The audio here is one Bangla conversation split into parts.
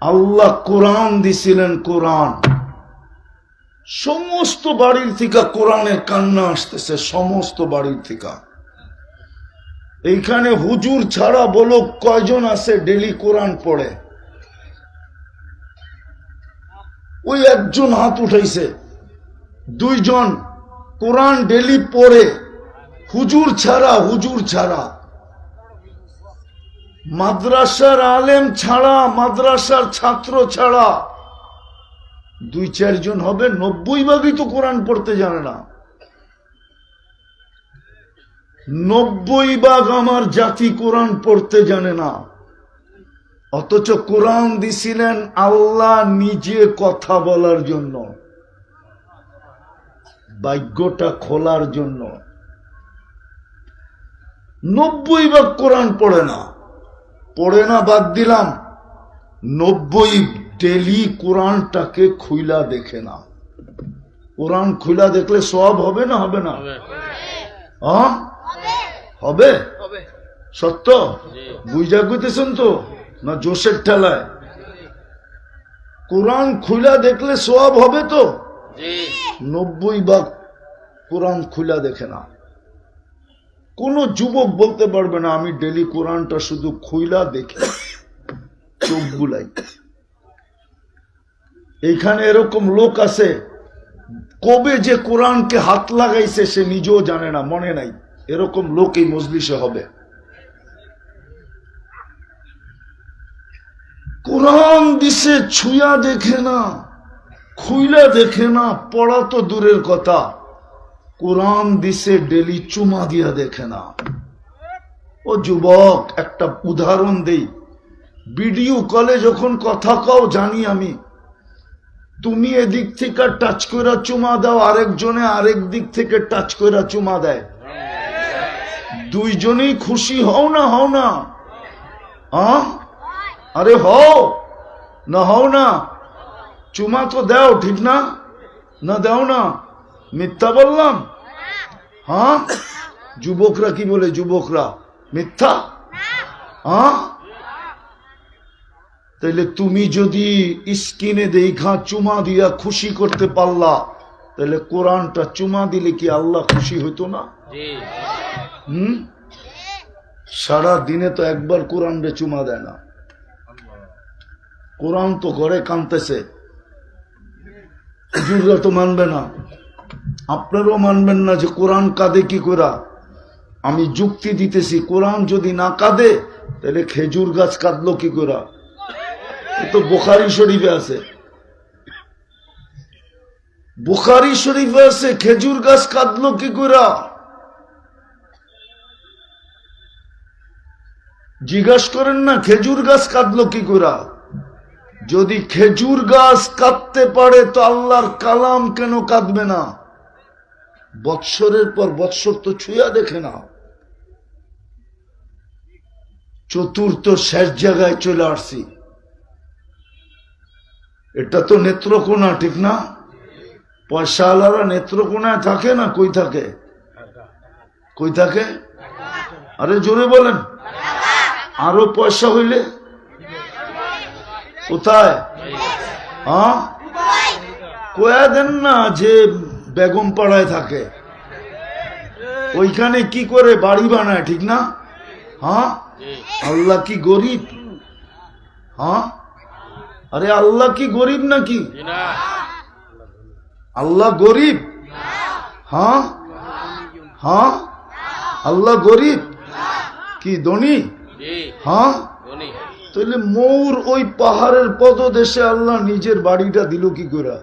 আল্লাহ কোরআন দিছিলেন কোরআন। সমস্ত বাড়ির থেকে কোরআনের কান্না আসতেছে, সমস্ত বাড়ির থেকে। এইখানে হুজুর ছাড়া বলো কয়জন আছে, ডেলি কোরআন পড়ে। ওই একজন হাত উঠাইছে। দুইজন কোরআন ডেলি পড়ে। হুজুর ছাড়া হুজুর ছাড়া। মাদ্রাসার আলেম ছাড়া, মাদ্রাসার ছাত্র ছাড়া দুই চারজন হবে, নব্বই ভাগই তো কোরআন পড়তে জানে না। নব্বই ভাগ আমার জাতি কোরআন পড়তে জানে না। অথচ কোরআন দিছিলেন আল্লাহ নিজে কথা বলার জন্য ভাগ্যটা খোলার জন্য। নব্বই ভাগ কোরআন পড়ে না। পড়ে না বাদ দিলাম। নব্বই ডেলি কোরআনটাকে খুইলা দেখে না কোরআন খুইলা দেখলে সব হবে না হবে না? হ্যাঁ? হবে। সত্য? বুঝা গতেছেন তো? না জোশের ঠেলায়? কোরআন খুইলা দেখলে সব হবে তো? নব্বই ভাগ কোরআন খুলা দেখে না কোন যুবক বলতে পারবে না, আমি ডেলি কোরআনটা শুধু খুইলা দেখি, চোখ বুলাই। এইখানে এরকম লোক আছে, কবে যে কোরআনকে হাত লাগাইছে সে নিজেও জানে না, মনে নাই। এরকম লোক এই মজলিসে হবে। কোরআন দিছে, ছুঁয়া দেখে না, খুইলা দেখে না, পড়া তো দূরের কথা। কোরআন দিছে, ডেলি চুমা দিয়া দেখে না। ও যুবক, একটা উদাহরণ দেই। ভিডিও কলে যখন কথা কও, জানি আমি। তুমি এদিক থেকে টাচ করে চুমা দাও, আরেকজনে আরেক দিক থেকে টাচ করে চুমা দেয়। দুইজনেই খুশি, হও না হও না? আরে হও, না হও না। চুমা তো দাও, ঠিক না? না দাও না। মিথ্যা বললাম? হ্যাঁ? যুবকরা কি বলে যুবকরা? মিথ্যা? হ্যাঁ? তাইলে তুমি যদি স্কিনে দেখা চুমা দিয়া খুশি করতে পারলা তাহলে কোরআনটা চুমা দিলে কি আল্লাহ খুশি হইতো না? হুম? সারা দিনে তো একবার কোরআন রে চুমা দেয় না। কোরআন তো ঘরে কানতেছে। তো মানবে না। আপনারাও মানবেন না যে কোরআন কাঁদে কি করা? আমি যুক্তি দিতেছি, কোরআন যদি না কাঁদে, তাহলে খেজুর গাছ কাঁদলো কি করা? তো বোখারি শরীফে আছে। বুখারি শরীফে আছে, খেজুর গাছ কাঁদলো কি করা? জিজ্ঞাসা করেন না, খেজুর গাছ কাঁদলো কি করা? যদি খেজুর গাছ কাঁদতে পারে, তো আল্লাহর কালাম কেন কাঁদবে না? বৎসরের পর বৎসর তো ছুঁয়া দেখে না চতুর্থ শেষ জায়গায় চলে আসছি। এটা তো নেত্রকোনা, ঠিক না? পয়সা আলারা নেত্রকোনায় থাকে না? কই থাকে? কই থাকে? আরে জোরে বলেন। আরও পয়সা হইলে? কোথায়? হ্যাঁ? কয়া দেন না যে বেগম পাড়ায় থাকে। ওইখানে কি করে বাড়ি বানায়, ঠিক না? হ্যাঁ? আল্লাহ কি গরিব? হ্যাঁ? আরে আল্লাহ কি গরিব নাকি? আল্লাহ গরিব? হ্যাঁ? হ্যাঁ? আল্লাহ গরিব? কি, ধনী? হ্যাঁ? তাহলে মৌর ওই পাহাড়ের পদদেশে আল্লাহ নিজের বাড়িটা দিল কি করে?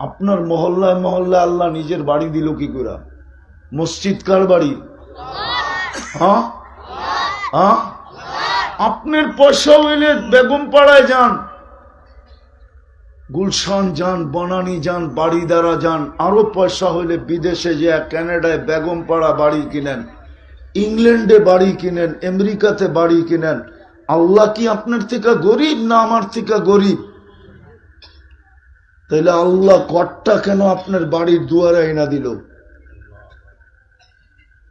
আপনার মহল্লায় মহল্লায় আল্লাহ নিজের বাড়ি দিল কি করে? মসজিদ কার বাড়ি? হ্যাঁ? হ্যাঁ? আপনার পয়সা হইলে বেগম পাড়ায় যান। গুলশান যান, বনানি যান, বাড়িদারা যান, আরও পয়সা হইলে বিদেশে যে কানাডায় বেগম পাড়া বাড়ি কিনেন, ইংল্যান্ডে বাড়ি কিনেন, আমেরিকাতে বাড়ি কিনেন, আল্লাহ কি আপনার থেকে গরিব না আমার থেকে গরিব? তাইলে আল্লাহ কটটা কেন আপনার বাড়ির দুয়ারে এনা দিল?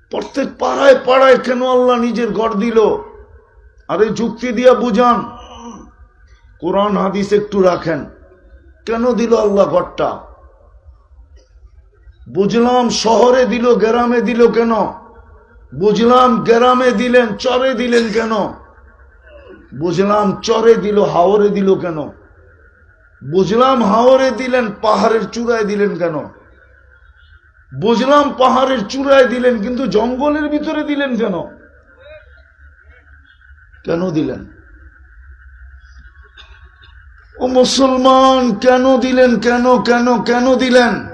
প্রত্যেক পাড়ায় পাড়ায় কেন আল্লাহ নিজের ঘর দিল? আরে যুক্তি দিয়া বুঝান। কোরআন, হাদিস একটু রাখেন। কেন দিল আল্লাহ ঘরটা? বুঝলাম শহরে দিল, গ্রামে দিল কেন? বুঝলাম গ্রামে দিলেন, চরে দিলেন কেন? বুঝলাম চরে দিল, হাওরে দিল কেন? বুঝলাম হাওরে দিলেন, পাহাড়ের চূড়ায় দিলেন কেন? বুঝলাম পাহাড়ের চূড়ায় দিলেন, কিন্তু জঙ্গলের ভিতরে দিলেন কেন? কেন দিলেন? ও মুসলমান, কেন দিলেন? কেন কেন কেন দিলেন?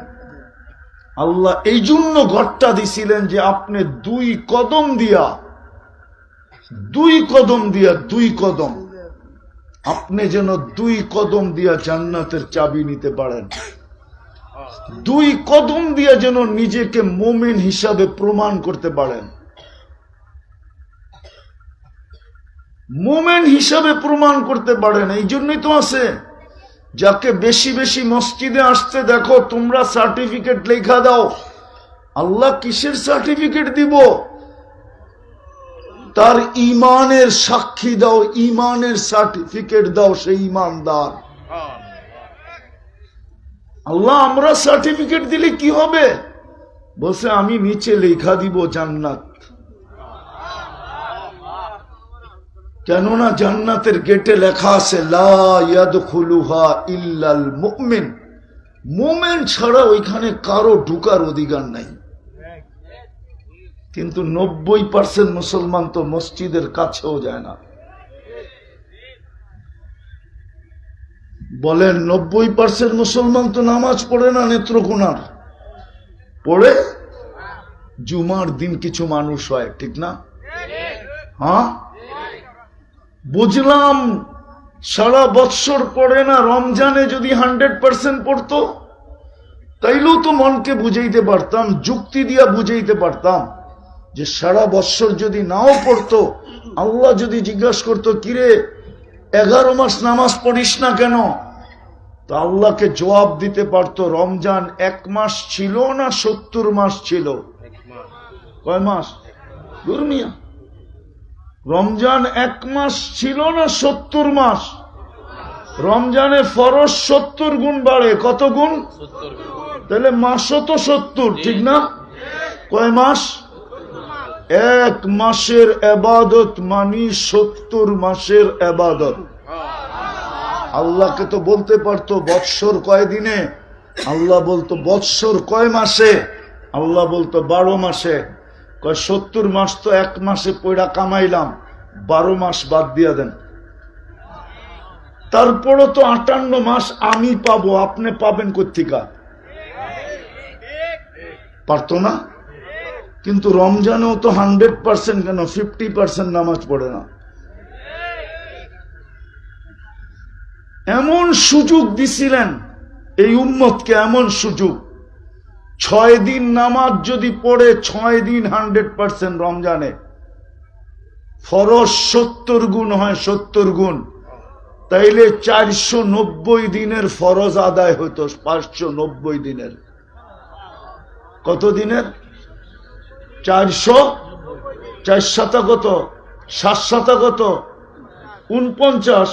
আল্লাহ এই জন্য ঘরটা দিছিলেন যে আপনি দুই কদম দিয়া, দুই কদম দিয়া দুই কদম আপনি যেন দুই কদম দিয়া জান্নাতের চাবি নিতে পারেন। দুই কদম দিয়া যেন নিজেকে মোমেন হিসাবে প্রমাণ করতে পারেন। মোমেন হিসাবে প্রমাণ করতে পারেন, এই জন্যই তো আছে। যাকে বেশি বেশি মসজিদে আসতে দেখো, তোমরা সার্টিফিকেট লেখা দাও। আল্লাহ কিসের সার্টিফিকেট দিব? তার ইমানের সাক্ষী দাও, ইমানের সার্টিফিকেট দাও সেই ইমানদার। আল্লাহ, আমরা সার্টিফিকেট দিলে কি হবে? বলছে, আমি নিচে লেখা দিব জান্নাত। কেননা জান্নাতের গেটে লেখা আছে ইল্লাল মুমিন। মোমেন ছাড়া ওইখানে কারও ঢুকার অধিকার নাই। কিন্তু নব্বই পার্সেন্ট মুসলমান তো মসজিদের কাছেও যায় না। বলেন, নব্বই পার্সেন্ট মুসলমান তো নামাজ পড়ে না নেত্রকোনার। পড়ে? জুমার দিন কিছু মানুষ হয়, ঠিক না? হ্যাঁ? বুঝলাম, সারা বৎসর পড়ে না, রমজানে যদি হান্ড্রেড পার্সেন্ট পড়তো, তাইলেও তো মনকে বুঝাইতে পারতাম, যুক্তি দিয়া বুঝাইতে পারতাম। যে সারা বৎসর যদি নাও পড়তো, আল্লাহ যদি জিজ্ঞাসা করতো, কিরে, এগারো মাস নামাজ পড়িস না কেন? তা আল্লাহকে জবাব দিতে পারতো, রমজান এক মাস ছিল না সত্তর মাস ছিল? কয় মাস? দুর্মিয়া রমজান এক মাস ছিল না সত্তর মাস? রমজানে ফরজ সত্তর গুণ বাড়ে, কত গুণ? তাহলে মাসও তো সত্তর, ঠিক না? কয় মাস? এক মাসের এবাদত মানি সত্তর মাসের এবাদত। আল্লাহকে তো বলতে পারতো বৎসর কয় দিনে? আল্লাহ বলতো বৎসর কয় মাসে? আল্লাহ বলতো বারো মাসে। কয়, সত্তর মাস তো এক মাসে পয়ড়া কামাইলাম, বারো মাস বাদ দিয়া দেন। তারপরও তো আটান্ন মাস আমি পাবো, আপনি পাবেন কর্তিকা পারতো না? কিন্তু রমজানেও তো হান্ড্রেড পার্সেন্ট কেন? ফিফটি পার্সেন্ট নামাজ পড়ে না। এমন সুযোগ দিছিলেন এই উম্মতকে, এমন সুযোগ। ছয় দিন নামাজ যদি পড়ে, ছয় দিন হান্ড্রেড পার্সেন্ট রমজানে। ফরজ সত্তর গুণ হয়, সত্তর গুণ। তাইলে চারশো নব্বই দিনের ফরজ আদায় হতো পাঁচশো নব্বই দিনের। কত দিনের? চারশো, চার সাতা কত? সাত সাতা কত? উনপঞ্চাশ,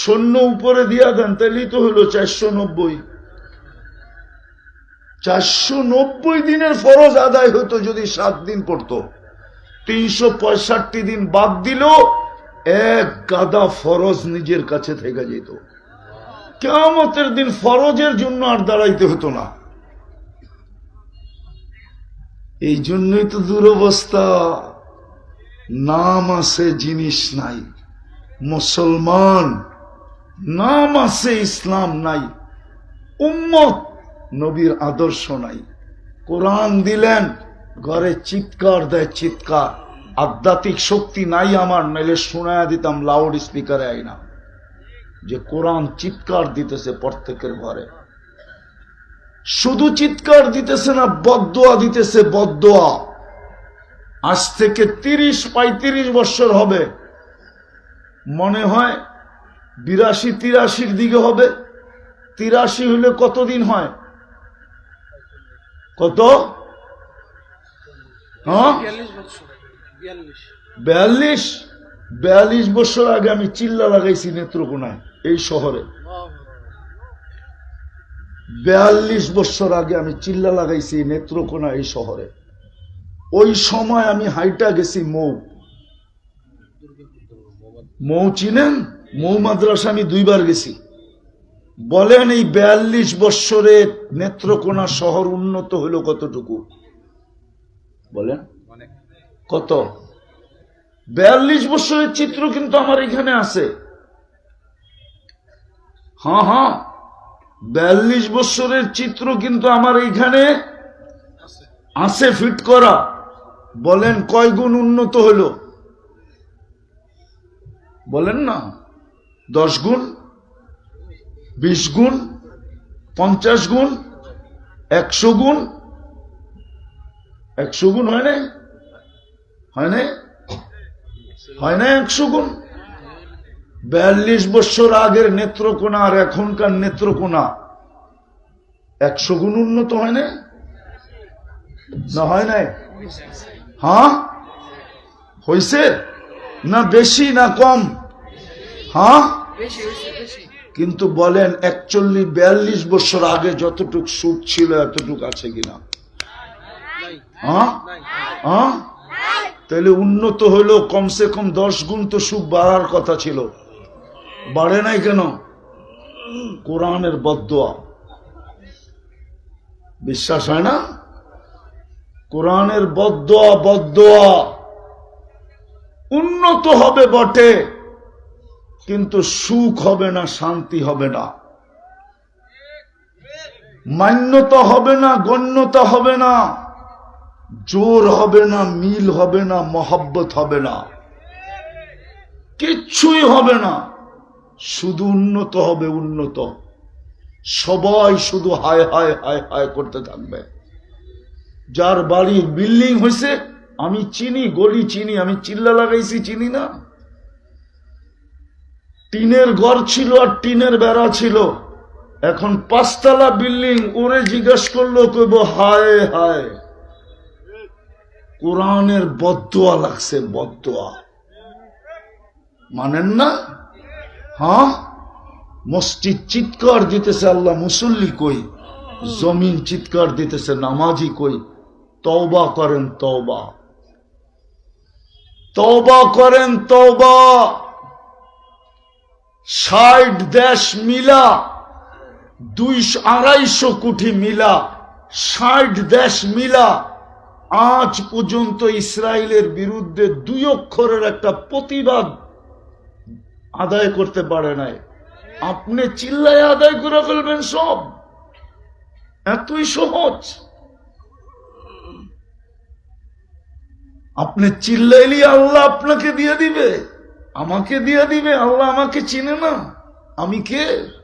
শূন্য উপরে দিয়া দেন, তাহলেই তো হলো চারশো নব্বই। চারশো নব্বই দিনের ফরজ আদায় হতো যদি সাত দিন পড়তো। তিনশো পঁয়ষট্টি দিন বাদ দিল এক গাদা ফরজ নিজের কাছে থেকে যেত। কেমতের দিন ফরজের জন্য আর দাঁড়াইতে হতো না। এই জন্যই তো দুরবস্থা। নাম আছে, জিনিস নাই। মুসলমান, নাম আছে, ইসলাম নাই। উম্মত, নবীর আদর্শ নাই। কোরআন দিলেন, ঘরে চিৎকার দেয় চিৎকার। আধ্যাত্মিক শক্তি নাই আমার, নাইলে শোনায়া দিতাম লাউড স্পিকারে আইনা। যে কোরআন চিৎকার দিতেছে প্রত্যেকের ঘরে। শুধু চিৎকার দিতেছে না বদোয়া দিতেছে বদোয়া আজ থেকে তিরিশ পঁয়ত্রিশ বছর হবে। মনে হয় বিরাশি তিরাশির দিকে হবে। তিরাশি হলে কতদিন হয়? কত? হ্যাঁ? বিয়াল্লিশ বিয়াল্লিশ। বিয়াল্লিশ? বিয়াল্লিশ বছর আগে আমি চিল্লা লাগাইছি নেত্রকোনায় এই শহরে। বিয়াল্লিশ বছর আগে আমি চিল্লা লাগাইছি নেত্রকোনা এই শহরে। ওই সময় আমি হাইটা গেছি মৌ। মৌ চিনেন? মৌ মাদ্রাসা আমি দুইবার গেছি। বলেন এই বিয়াল্লিশ বৎসরে নেত্রকোনা শহর উন্নত হলো কতটুকু? বলেন। কত? বিয়াল্লিশ বৎসরের চিত্র কিন্তু আমার এখানে আছে। হ্যাঁ হ্যাঁ। বিয়াল্লিশ বৎসরের চিত্র কিন্তু আমার এইখানে আছে ফিট করা। বলেন কয় গুণ উন্নত হলো? বলেন না। দশ গুণ, বিশ গুণ, পঞ্চাশ গুণ, একশো গুণ। একশো গুণ হয় নাই? হয় নাই? হয় না একশো গুণ? বিয়াল্লিশ বছর আগের নেত্রকোনা আর এখনকার নেত্রকোনা একশো গুণ উন্নত হয় না না হয় নাই? হ্যাঁ? হইছে? না বেশি না কম? হ্যাঁ? কিন্তু বলেন, একচল্লিশ, বিয়াল্লিশ বছর আগে যতটুক সুখ ছিল, এতটুক আছে কিনা? হ্যাঁ? হ্যাঁ? তাহলে উন্নত হলো কমসে কম দশ গুণ তো সুখ বাড়ার কথা ছিল। বাড়ে নাই কেন? কোরআনের বদোয়া বিশ্বাস হয় না? কোরআনের বদোয়া বদোয়া উন্নত হবে বটে, কিন্তু সুখ হবে না, শান্তি হবে না। মান্যতা হবে না, গণ্যতা হবে না। জোর হবে না, মিল হবে না, মহব্বত হবে না। কিচ্ছুই হবে না। শুধু উন্নত হবে, উন্নত। সবাই শুধু হায় হায় হায় হায় করতে থাকবে। যার বাড়ির বিল্ডিং হয়েছে, আমি চিনি, গলি চিনি, আমি চিল্লা লাগাইছি, চিনি না। টিনের ঘর ছিল আর টিনের বেড়া ছিল। এখন পাঁচতলা বিল্ডিং, ওরে জিজ্ঞেস করল, কইব, হায় হায়। কোরআনের বদোয়া লাগছে, বদোয়া। মানেন না? হ্যাঁ? মসজিদ চিৎকার দিতেছে আল্লাহ, মুসল্লি কই? জমিন চিৎকার দিতেছে, নামাজি কই? তওবা করেন তওবা। তওবা করেন তওবা। ষাট দেশ মিলা, দুইশো আড়াইশো কোটি মিলা, ষাট দেশ মিলা, আজ পর্যন্ত ইসরায়েলের বিরুদ্ধে দুই অক্ষরের একটা প্রতিবাদ আদায় করতে পারে নাই। আপনি চিল্লায় আদায় করে ফেলবেন সব। এতই সহজ। আপনি চিল্লাইলি আল্লাহ আপনাকে দিয়ে দিবে। আমাকে দিয়ে দিবে। আল্লাহ আমাকে চিনে না। আমি কে?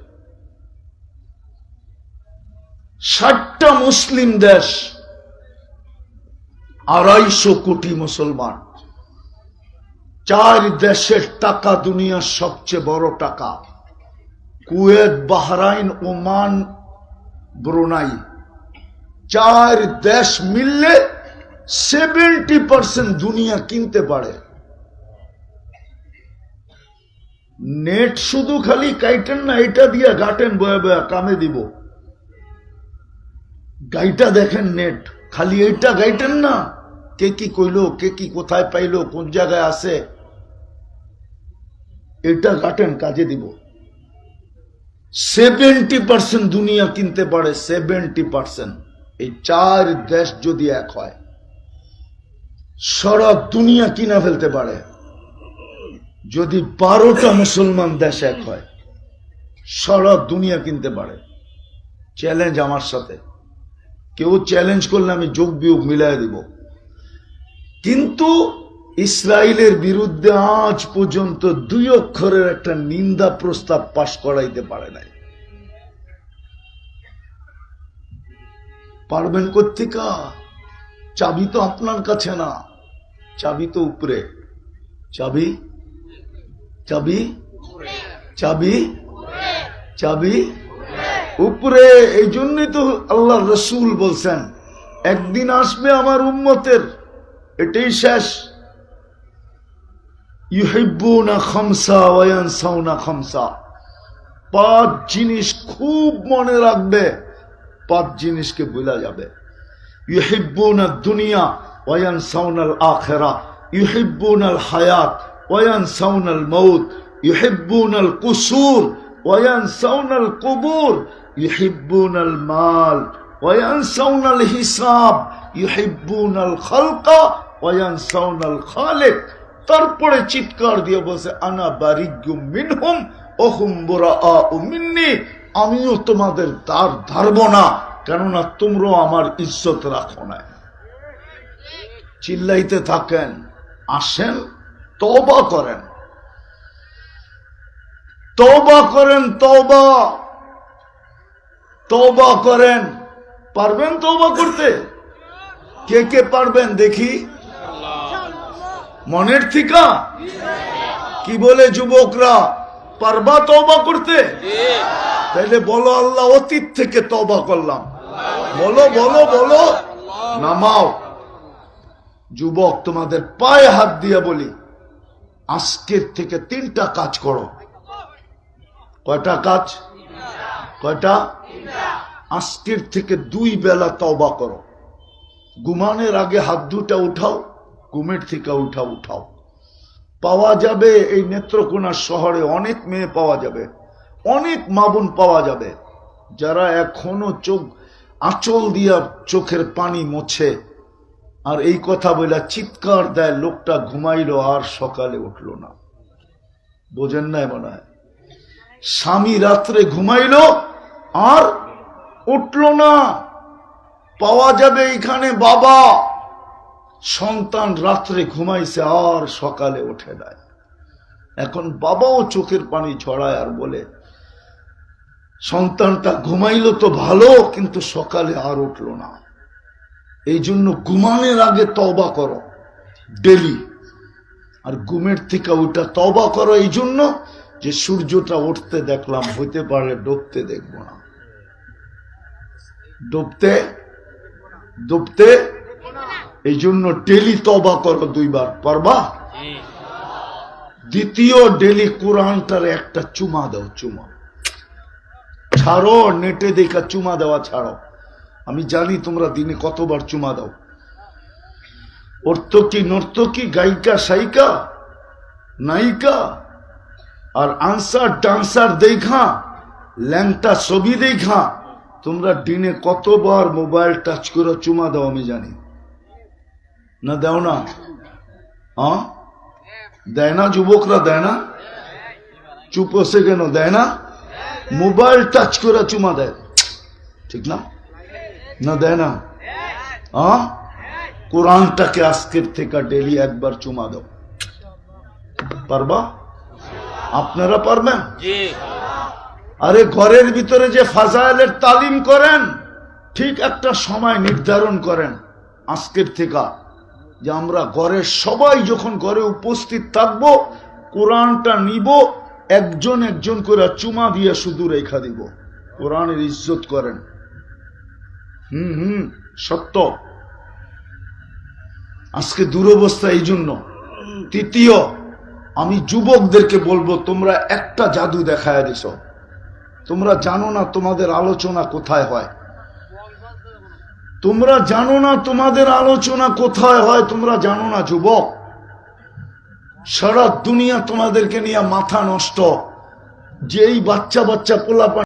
ষাটটা মুসলিম দেশ, আড়াইশো কোটি মুসলমান। চার দেশের টাকা দুনিয়ার সবচেয়ে বড় টাকা। Kuwait, Bahrain, Oman, Brunei. চার দেশ মিললে সেভেন্টি পার্সেন্ট দুনিয়া কিনতে পারে। নেট শুধু খালি কাইটেন না এটা দিয়া গাটেন বয়া বয়া কামে দিব। গাইটা দেখেন নেট, খালি এইটা গাইটেন না। কে কি কইলো, কে কি কোথায় পাইলো, কোন জায়গায় আছে? এটা গাটেন কাজে দিব। সেভেন্টি পার্সেন্ট দুনিয়া কিনতে পারে সেভেন্টি পার্সেন্ট এই চার দেশ যদি এক হয়, সারা দুনিয়া কিনা ফেলতে পারে। যদি বারোটা মুসলমান দেশ এক হয়, সারা দুনিয়া কিনতে পারে। চ্যালেঞ্জ আমার সাথে। কেউ চ্যালেঞ্জ করলে আমি যোগ বিয়োগ মিলাই দিব। কিন্তু ইসরায়েলের বিরুদ্ধে আজ পর্যন্ত দুই অক্ষরের একটা নিন্দা প্রস্তাব পাশ করাইতে পারে নাই। পারবেন কর্তিকা চাবি তো আপনার কাছে না। চাবি তো উপরে। চাবি? চাবি? চাবি? চাবি? উপরে। এই জন্যই তো আল্লাহ রসুল বলছেন, একদিন আসবে আমার উম্মতের, এটাই শেষ। ইউহিব্বুনা খামসা ওয়ায়ানসাউনা খামসা পাঁচ জিনিস খুব মনে রাখবে পাঁচ জিনিসকে ভুলা যাবে ইউহিব্বুনা দুনিয়া ওয়ায়ানসাউনাল আখিরা ইউহিব্বুনাল হায়াত ওয়ায়ানসাউনাল মউত ইউহিব্বুনাল কুসুর ওয়ায়ানসাউনাল কুবুর ইউহিব্বুনাল মাল ওয়ায়ানসাউনাল হিসাব ইউহিব্বুনাল খালকা ওয়ায়ানসাউনাল খালিক তারপরে চিৎকার দিয়ে বলছে, আনা বারিজ্ঞ মিনহুম মিন্নি। আমিও তোমাদের দ্বার ধারব না, কেননা তোমরাও আমার ইজ্জত রাখো না। চিল্লাইতে থাকেন, আসেন, তওবা করেন। তওবা করেন, তওবা। তওবা করেন। পারবেন তওবা করতে? কে কে পারবেন দেখি? মনের থিকা? কি বলে যুবকরা? পারবা তবা করতে? তাইলে বলো আল্লাহ, অতীত থেকে তবা করলাম। বলো বলো বলো, নামাও। যুবক, তোমাদের পায়ে হাত দিয়ে বলি, আজকের থেকে তিনটা কাজ করো। কয়টা কাজ? কয়টা? আজকের থেকে দুই বেলা তওবা করো। ঘুমানোর আগে হাত দুটা উঠাও। ঘুমের থেকে উঠা উঠাও। পাওয়া যাবে এই নেত্রকোনা শহরে অনেক মেয়ে পাওয়া যাবে, অনেক মাবুন পাওয়া যাবে। যারা এখনও চোখ, আঁচল দিয়া চোখের পানি মোছে। আর এই কথা বলে চিৎকার দেয়, লোকটা ঘুমাইলো আর সকালে উঠল না। বোঝেন নাই মনে হয়? স্বামী রাত্রে ঘুমাইলো আর উঠল না। পাওয়া যাবে এখানে বাবা। সন্তান রাত্রে ঘুমাইছে আর সকালে উঠে নাই। এখন বাবাও চোখের পানি ছড়ায় আর বলে, সন্তানটা ঘুমাইলো তো ভালো, কিন্তু সকালে আর উঠল না। এই জন্য ঘুমানোর আগে তবা করো ডেলি আর ঘুমের থেকে ওইটা তবা করো এই জন্য যে সূর্যটা উঠতে দেখলাম, হইতে পারে ডুবতে দেখব না। ডুবতে ডুবতে এই জন্য ডেলি তবা করো দুইবার পারবা? দ্বিতীয় ডেলি কোরআনটার একটা চুমা দাও চুমা। ছাড়ো নেটে দেখা চুমা দেওয়া ছাড়ো। আমি জানি তোমরা দিনে কতবার চুমা দাও। অর্থকি নর্তকি গায়িকা সাইকা নায়িকা আর আনসার ডান্সার দেখা ল্যাংটা ছবি দেখা তোমরা দিনে কতবার মোবাইল টাচ করে চুমা দাও আমি জানি। না দেও না। হ্যাঁ দেয় না যুবকরা দেয় না? চুপ হচ্ছে কেন? দেয় না? মোবাইল টাচ করে চুমা দেয়। ঠিক না? না দেয় না? হ্যাঁ কোরআনটাকে আজকের থেকে ডেলি একবার চুমা দাও। পারবা? আপনারা পারবেন? আরে ঘরের ভিতরে যে ফাজাইলের তালিম করেন ঠিক একটা সময় নির্ধারণ করেন আজকের থেকে। যে আমরা ঘরের সবাই যখন ঘরে উপস্থিত থাকব, কোরআনটা নিব, একজন একজন করে চুমা দিয়ে শুধু রেখা দিব। কোরআনের ইজ্জত করেন। হুম হুম, সত্য। আজকে দুরবস্থা এই জন্য। তৃতীয়, আমি যুবকদেরকে বলব, তোমরা একটা জাদু দেখায় দিছ। তোমরা জানো না তোমাদের আলোচনা কোথায় হয়। তোমরা জানো না তোমাদের আলোচনা কোথায় হয়? তোমরা জানো না, যুবক। সারা দুনিয়া তোমাদেরকে নিয়ে মাথা নষ্ট। যে এই বাচ্চা বাচ্চা পোলাপা